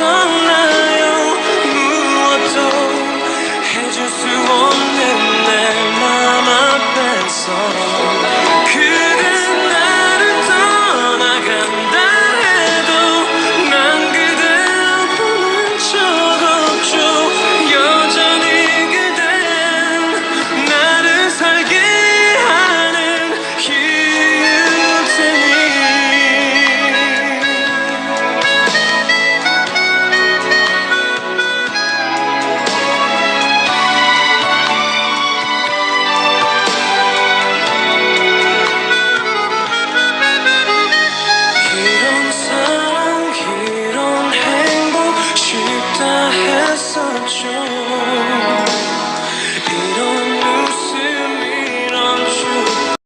없었나요. 무엇도 해줄 수 없는 내 맘 앞에서. show.